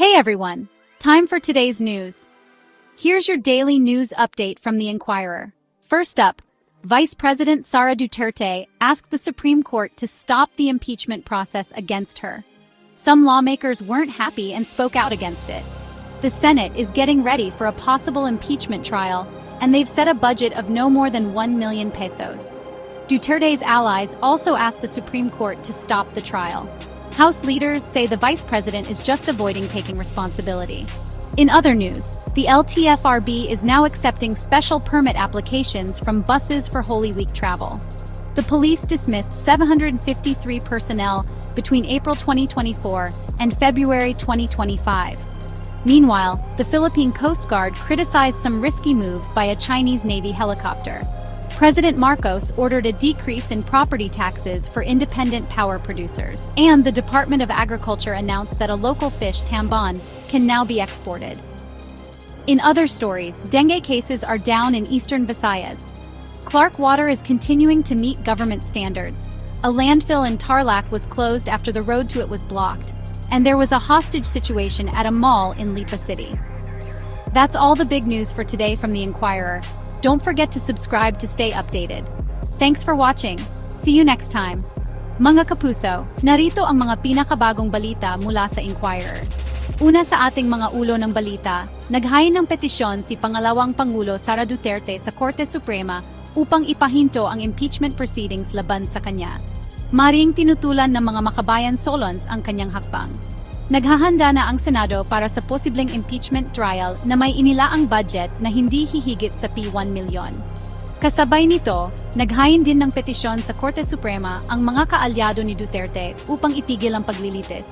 Hey everyone! Time for today's news. Here's your daily news update from the Inquirer. First up, Vice President Sara Duterte asked the Supreme Court to stop the impeachment process against her. Some lawmakers weren't happy and spoke out against it. The Senate is getting ready for a possible impeachment trial, and they've set a budget of no more than 1 million pesos. Duterte's allies also asked the Supreme Court to stop the trial. House leaders say the vice president is just avoiding taking responsibility. In other news, the LTFRB is now accepting special permit applications from buses for Holy Week travel. The police dismissed 753 personnel between April 2024 and February 2025. Meanwhile, the Philippine Coast Guard criticized some risky moves by a Chinese Navy helicopter. President Marcos ordered a decrease in property taxes for independent power producers. And the Department of Agriculture announced that a local fish, tambon, can now be exported. In other stories, dengue cases are down in eastern Visayas. Clark Water is continuing to meet government standards. A landfill in Tarlac was closed after the road to it was blocked. And there was a hostage situation at a mall in Lipa City. That's all the big news for today from the Inquirer. Don't forget to subscribe to stay updated. Thanks for watching. See you next time. Mga kapuso, narito ang mga pinakabagong balita mula sa Inquirer. Una sa ating mga ulo ng balita, naghain ng petisyon si pangalawang Pangulo Sara Duterte sa Korte Suprema upang ipahinto ang impeachment proceedings laban sa kanya. Maring tinutulan ng mga makabayan Solons ang kanyang hakbang. Naghahanda na ang Senado para sa posibleng impeachment trial na may inilaang budget na hindi hihigit sa P1 milyon. Kasabay nito, naghain din ng petisyon sa Korte Suprema ang mga kaalyado ni Duterte upang itigil ang paglilitis.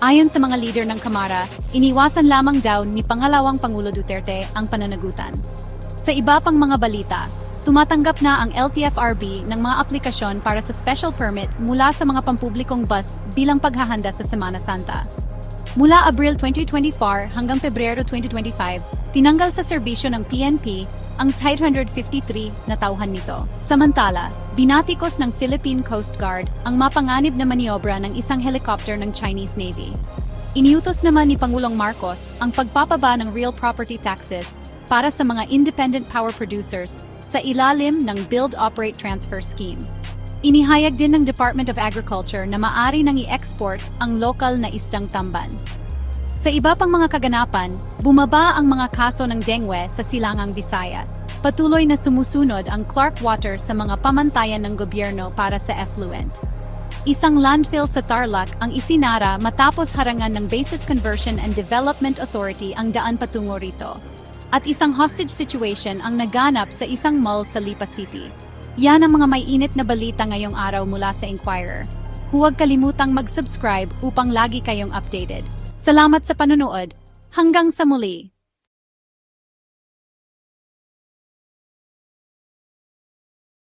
Ayon sa mga leader ng Kamara, iniwasan lamang daw ni pangalawang Pangulo Duterte ang pananagutan. Sa iba pang mga balita, tumatanggap na ang LTFRB ng mga aplikasyon para sa special permit mula sa mga pampublikong bus bilang paghahanda sa Semana Santa. Mula Abril 2024 hanggang Pebrero 2025, tinanggal sa serbisyo ng PNP ang 553 na tauhan nito. Samantala, binatikos ng Philippine Coast Guard ang mapanganib na maniobra ng isang helicopter ng Chinese Navy. Iniutos naman ni Pangulong Marcos ang pagpapaba ng real property taxes para sa mga independent power producers sa ilalim ng Build Operate Transfer Schemes. Inihayag din ng Department of Agriculture na maari nang i-export ang lokal na isdang tamban. Sa iba pang mga kaganapan, bumaba ang mga kaso ng dengue sa silangang Visayas. Patuloy na sumusunod ang Clark Water sa mga pamantayan ng gobyerno para sa effluent. Isang landfill sa Tarlac ang isinara matapos harangan ng Basis Conversion and Development Authority ang daan patungo rito. At isang hostage situation ang naganap sa isang mall sa Lipa City. Yan ang mga may init na balita ngayong araw mula sa Inquirer. Huwag kalimutang mag-subscribe upang lagi kayong updated. Salamat sa panonood. Hanggang sa muli!